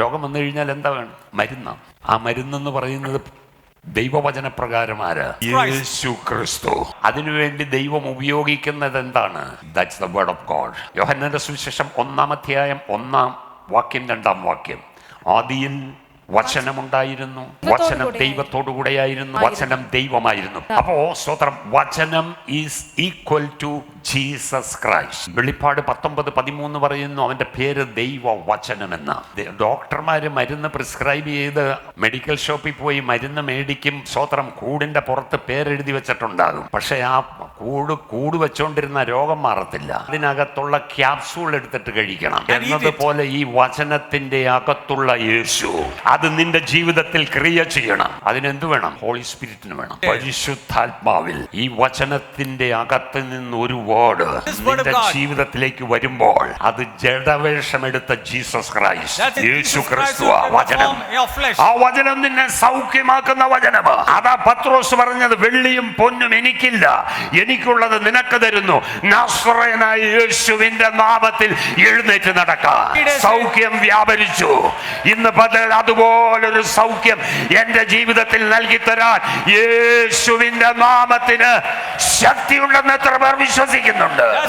രോഗം വന്നു കഴിഞ്ഞാൽ എന്താ വേണം? മരുന്ന്. ആ മരുന്നെന്ന് പറയുന്നത് ദൈവവചന പ്രകാരമാര് യേശു ക്രിസ്തു. അതിനുവേണ്ടി ദൈവം ഉപയോഗിക്കുന്നത് എന്താണ്? That's the word of God യോഹന്നന്റെ സുവിശേഷം ഒന്നാം അധ്യായം ഒന്നാം വാക്യം രണ്ടാം വാക്യം. ആദിയിൽ വചനമുണ്ടായിരുന്നു. വചനം ദൈവത്തോടു കൂടെയായിരുന്നു വചനം ദൈവമായിരുന്നു. അപ്പോ സ്തോത്രം. വചനം is equal to Jesus Christ വെളിപ്പാട് പത്തൊമ്പത് പതിമൂന്ന് പറയുന്നു. അവന്റെ പേര് ദൈവ വചനം എന്ന ഡോക്ടർമാര് മരുന്ന് പ്രിസ്ക്രൈബ് ചെയ്ത് മെഡിക്കൽ ഷോപ്പിൽ പോയി മരുന്ന് മേടിക്കും. സ്തോത്രം. കൂടിന്റെ പുറത്ത് പേരെഴുതി വെച്ചിട്ടുണ്ടാകും. പക്ഷെ ആ കൂട് കൂട് വെച്ചോണ്ടിരുന്ന രോഗം മാറത്തില്ല. അതിനകത്തുള്ള ക്യാപ്സൂൾ എടുത്തിട്ട് കഴിക്കണം. എന്നതുപോലെ ഈ വചനത്തിന്റെ അകത്തുള്ള യേശു അത് നിന്റെ ജീവിതത്തിൽ ക്രിയ ചെയ്യണം. അതിനെന്ത് വേണം? ഹോളി സ്പിരിറ്റിന് വേണം. പരിശുദ്ധാത്മാവിൽ ഈ വചനത്തിന്റെ അകത്ത് നിന്ന് ഒരു വേർഡ് നിന്റെ ജീവിതത്തിലേക്ക് വരുമ്പോൾ അത് ജഡവേഷം എടുത്ത ജീസസ് ക്രൈസ്റ്റ് യേശു ക്രിസ്തു ആ വചനം. ആ വചനം നിന്നെ സൗഖ്യമാക്കുന്ന വചനം അതാ പത്രോസ് പറഞ്ഞത് വെള്ളിയും പൊന്നും എനിക്കില്ല. എനിക്കുള്ളത് നിനക്ക് തരുന്നു. നാസ്രയനായ യേശുവിന്റെ നാമത്തിൽ എഴുന്നേറ്റ് നടക്കാം സൗഖ്യം വ്യാപരിച്ചു. ഇന്ന് പകൽ അതുപോലൊരു സൗഖ്യം എന്റെ ജീവിതത്തിൽ നൽകി തരാൻ യേശുവിന്റെ നാമത്തിന് ശക്തിയുണ്ടെന്ന് എത്ര പേർ വിശ്വസിക്കുന്നുണ്ട്.